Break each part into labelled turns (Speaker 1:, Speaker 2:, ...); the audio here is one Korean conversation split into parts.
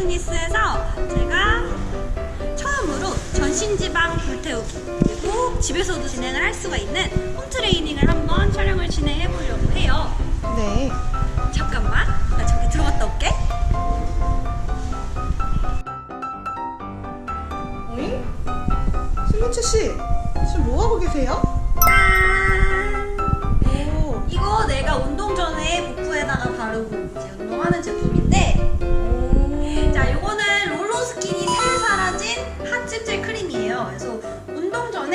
Speaker 1: 피트니스에서 제가 처음으로 전신지방 불태우기 그리고 집에서도 진행을 할 수가 있는 홈 트레이닝을 한번 촬영을 진행해 보려고 해요.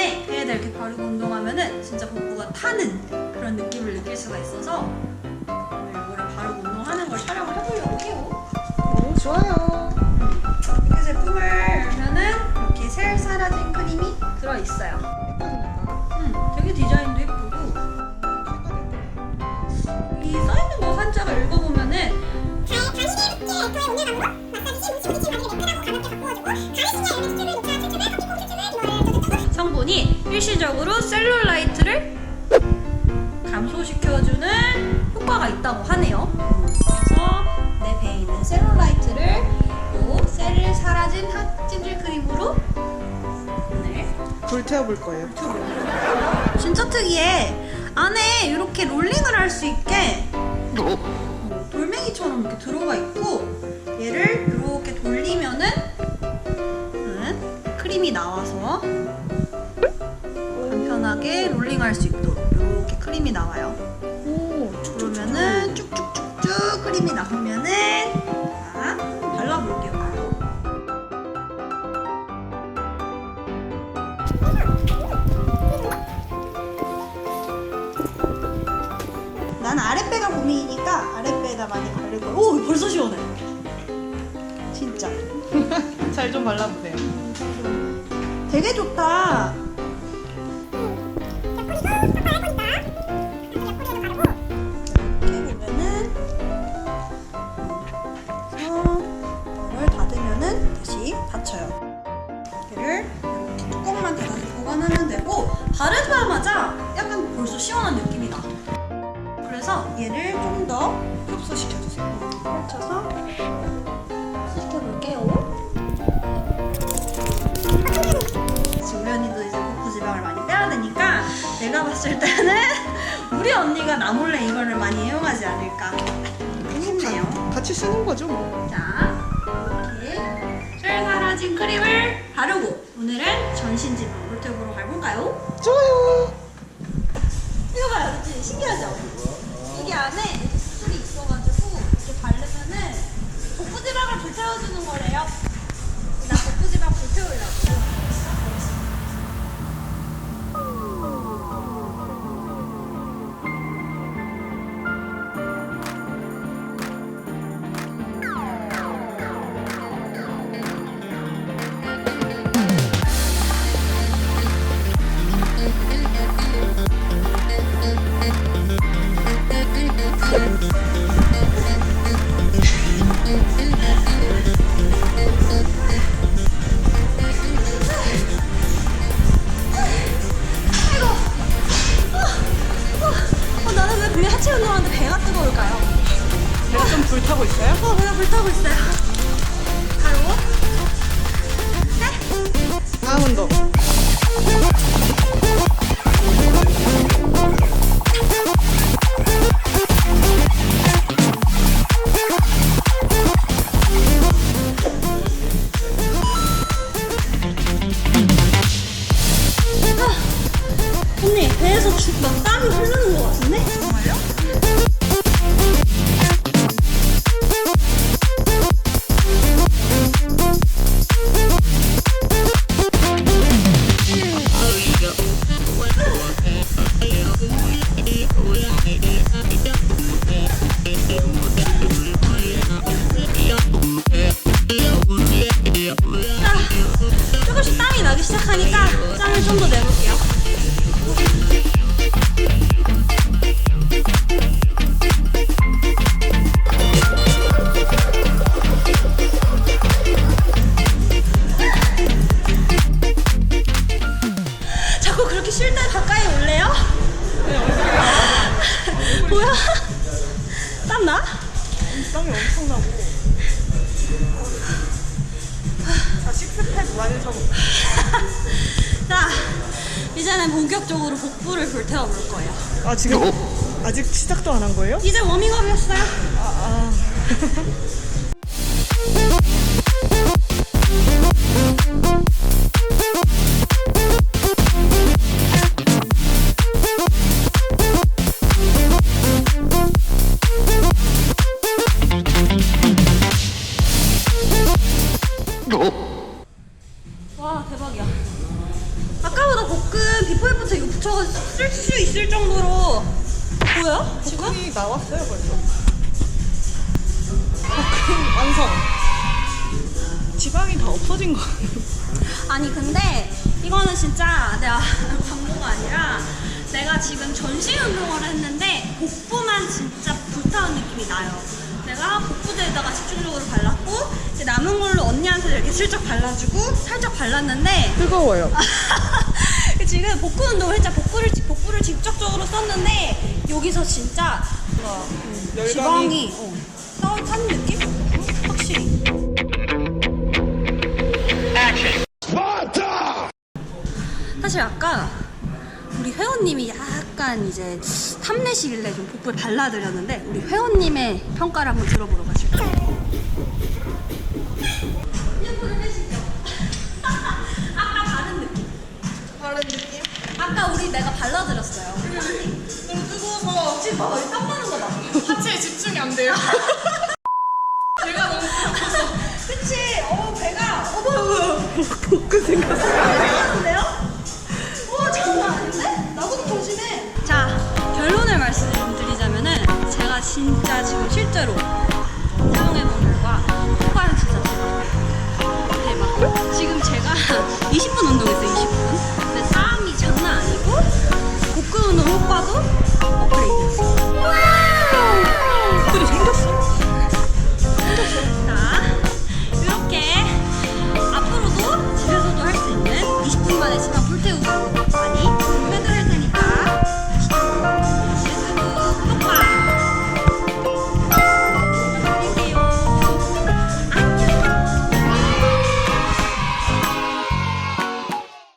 Speaker 1: 운동 전에 배에다 이렇게 바르고 운동하면은 진짜 복부가 타는 그런 느낌을 느낄 수가 있어서 오늘 이거를 바르고 운동하는 걸 촬영을 해보려고 해요.
Speaker 2: 오, 좋아요.
Speaker 1: 이 제품을 열면은 이렇게 살 사라진 크림이 들어있어요.
Speaker 2: 생겼다.
Speaker 1: 음, 되게 디자인도 일시적으로 셀룰라이트를 감소시켜주는 효과가 있다고 하네요. 그래서 내 배에 있는 셀룰라이트를 요 셀을 사라진 핫찜질 크림으로 오늘
Speaker 2: 불태워볼 거예요.
Speaker 1: 진짜 특이해. 안에 이렇게 롤링을 할 수 있게 어, 돌멩이처럼 이렇게 들어가 있고 얘를 이렇게 돌리면은 음, 크림이 나와서 간편하게 롤링할 수 있도록 이렇게 크림이 나와요.
Speaker 2: 오,
Speaker 1: 그러면은 쭉쭉쭉쭉 크림이 나오면은 자 발라볼게요. 난 아랫배가 고민이니까 아랫배에다 많이 바를 거야. 오 벌써 시원해. 진짜.
Speaker 2: 잘 좀 발라보세요.
Speaker 1: 되게 좋다. 뚜껑만 닫아서 보관하면 되고 바르자마자 약간 벌써 시원한 느낌이 나. 그래서 얘를 좀 더 흡수시켜주세요. 펼쳐서 흡수시켜볼게요. 지금 우리 언니도 이제 복부 지방을 많이 빼야 되니까 내가 봤을 때는 우리 언니가 나 몰래 이거를 많이 이용하지 않을까 싶네요.
Speaker 2: 같이 쓰는 거죠, 뭐.
Speaker 1: 자, 이렇게 셀 사라진 크림을 바르고 오늘은 전신 지방 물태우로 가볼까요?
Speaker 2: 좋아요.
Speaker 1: 이거 봐요, 그치? 신기하죠? 여기 안에 술이 있어가지고 이렇게 바르면은 복부 지방을 불태워주는 거래요. 땀 나? 땀이
Speaker 2: 엄청나고. 자, 식스팩 완성.
Speaker 1: 자, 이제는 본격적으로 복부를 불태워 볼 거예요.
Speaker 2: 아, 지금 아직 시작도 안 한 거예요?
Speaker 1: 이제 워밍업이었어요.
Speaker 2: 아,
Speaker 1: 와, 보여? 지금?
Speaker 2: 볶음이 나왔어요, 벌써. 볶음 완성. 지방이 다 없어진 거.
Speaker 1: 아니 근데 이거는 진짜 내가 광고가 아니라 내가 지금 전신 운동을 했는데 복부만 진짜 불타는 느낌이 나요. 내가 복부대에다가 집중적으로 발랐고 이제 남은 걸로 언니한테 이렇게 슬쩍 발라주고 살짝 발랐는데
Speaker 2: 뜨거워요.
Speaker 1: 지금 복부 운동을 했자 복부를 복부를 직접적으로 썼는데 여기서 진짜
Speaker 2: 열감이
Speaker 1: 지방이 어, 싸울 타는 느낌? 확실히. 사실 아까 우리 회원님이 약간 이제 탐내시길래 좀 복부에 발라드렸는데 우리 회원님의 평가를 한번 들어보러 가실까요? 이어폰을 빼시죠. 아까 다른 느낌.
Speaker 2: 다른 느낌?
Speaker 1: 아까 우리 내가 발라드렸어요.
Speaker 2: 좀 뜨거워서
Speaker 1: 지금 봐봐, 이땀 나는 거 봐.
Speaker 2: 하체에 집중이 안 돼요. 제가 너무
Speaker 1: 그치? 어, 배가. 어, 뭐야, 뭐야.
Speaker 2: 볶음 생겼어요.
Speaker 1: 괜찮은데요? 와 장난 아닌데? 나보다 더 심해 자 결론을 말씀드리자면은 제가 진짜 지금 실제로